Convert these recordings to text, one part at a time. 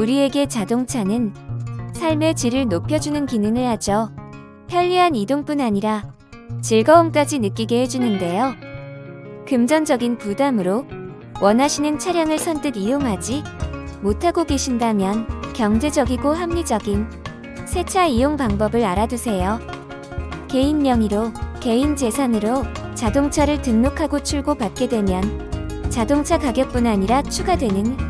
우리에게 자동차는 삶의 질을 높여주는 기능을 하죠. 편리한 이동뿐 아니라 즐거움까지 느끼게 해주는데요. 금전적인 부담으로 원하시는 차량을 선뜻 이용하지 못하고 계신다면 경제적이고 합리적인 세차 이용 방법을 알아두세요. 개인 명의로, 개인 재산으로 자동차를 등록하고 출고받게 되면 자동차 가격뿐 아니라 추가되는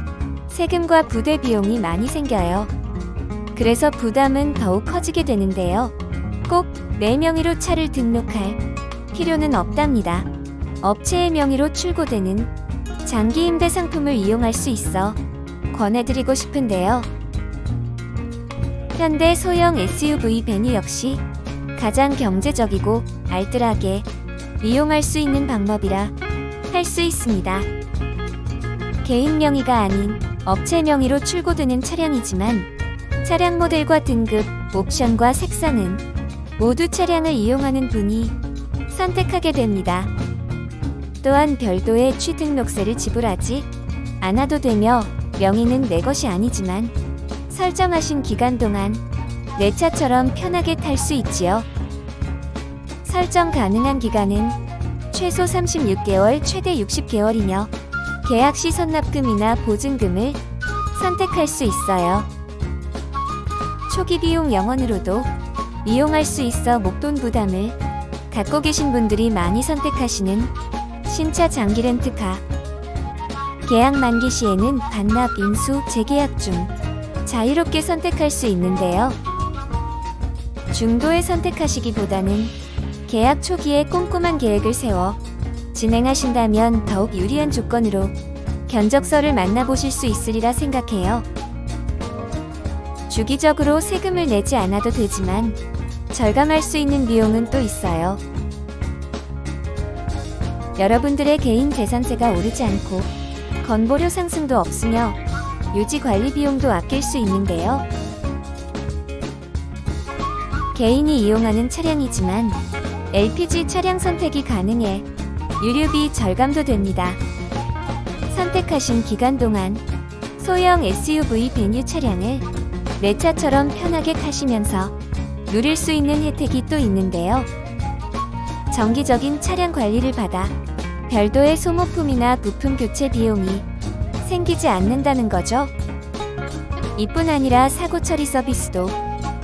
세금과 부대 비용이 많이 생겨요. 그래서 부담은 더욱 커지게 되는데요. 꼭 내 명의로 차를 등록할 필요는 없답니다. 업체의 명의로 출고되는 장기 임대 상품을 이용할 수 있어 권해드리고 싶은데요. 현대 소형 SUV 베뉴 역시 가장 경제적이고 알뜰하게 이용할 수 있는 방법이라 할 수 있습니다. 개인 명의가 아닌 업체 명의로 출고되는 차량이지만 차량 모델과 등급, 옵션과 색상은 모두 차량을 이용하는 분이 선택하게 됩니다. 또한 별도의 취등록세를 지불하지 않아도 되며 명의는 내 것이 아니지만 설정하신 기간 동안 내 차처럼 편하게 탈 수 있지요. 설정 가능한 기간은 최소 36개월, 최대 60개월이며 계약 시 선납금이나 보증금을 선택할 수 있어요. 초기 비용 영원으로도 이용할 수 있어 목돈 부담을 갖고 계신 분들이 많이 선택하시는 신차 장기 렌트카. 계약 만기 시에는 반납, 인수, 재계약 중 자유롭게 선택할 수 있는데요. 중도에 선택하시기보다는 계약 초기에 꼼꼼한 계획을 세워 진행하신다면 더욱 유리한 조건으로 견적서를 만나보실 수 있으리라 생각해요. 주기적으로 세금을 내지 않아도 되지만 절감할 수 있는 비용은 또 있어요. 여러분들의 개인 재산세가 오르지 않고 건보료 상승도 없으며 유지 관리 비용도 아낄 수 있는데요. 개인이 이용하는 차량이지만 LPG 차량 선택이 가능해 유류비 절감도 됩니다. 선택하신 기간 동안 소형 SUV 베뉴 차량을 내 차처럼 편하게 타시면서 누릴 수 있는 혜택이 또 있는데요. 정기적인 차량 관리를 받아 별도의 소모품이나 부품 교체 비용이 생기지 않는다는 거죠. 이뿐 아니라 사고 처리 서비스도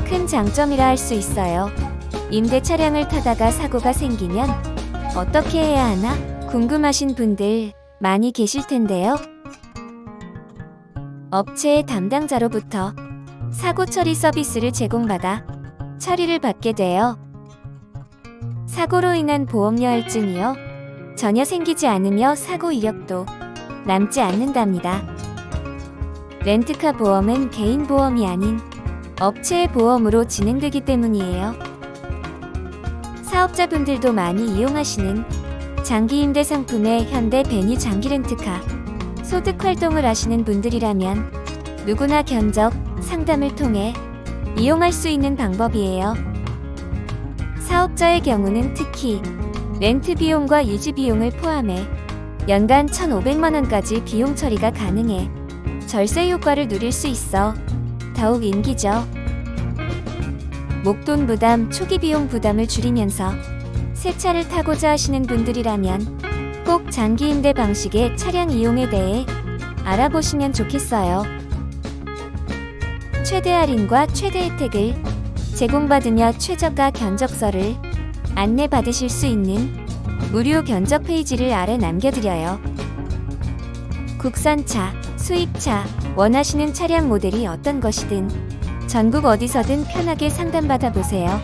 큰 장점이라 할 수 있어요. 임대 차량을 타다가 사고가 생기면 어떻게 해야 하나 궁금하신 분들 많이 계실 텐데요. 업체의 담당자로부터 사고 처리 서비스를 제공받아 처리를 받게 돼요. 사고로 인한 보험료 할증이요. 전혀 생기지 않으며 사고 이력도 남지 않는답니다. 렌트카 보험은 개인 보험이 아닌 업체의 보험으로 진행되기 때문이에요. 사업자분들도 많이 이용하시는 장기 임대 상품의 현대 베뉴 장기 렌트카 소득 활동을 하시는 분들이라면 누구나 견적, 상담을 통해 이용할 수 있는 방법이에요. 사업자의 경우는 특히 렌트 비용과 유지 비용을 포함해 연간 1,500만 원까지 비용 처리가 가능해 절세 효과를 누릴 수 있어 더욱 인기죠. 목돈 부담, 초기 비용 부담을 줄이면서 새 차를 타고자 하시는 분들이라면 꼭 장기 임대 방식의 차량 이용에 대해 알아보시면 좋겠어요. 최대 할인과 최대 혜택을 제공받으며 최저가 견적서를 안내받으실 수 있는 무료 견적 페이지를 아래 남겨드려요. 국산차, 수입차, 원하시는 차량 모델이 어떤 것이든 전국 어디서든 편하게 상담받아 보세요.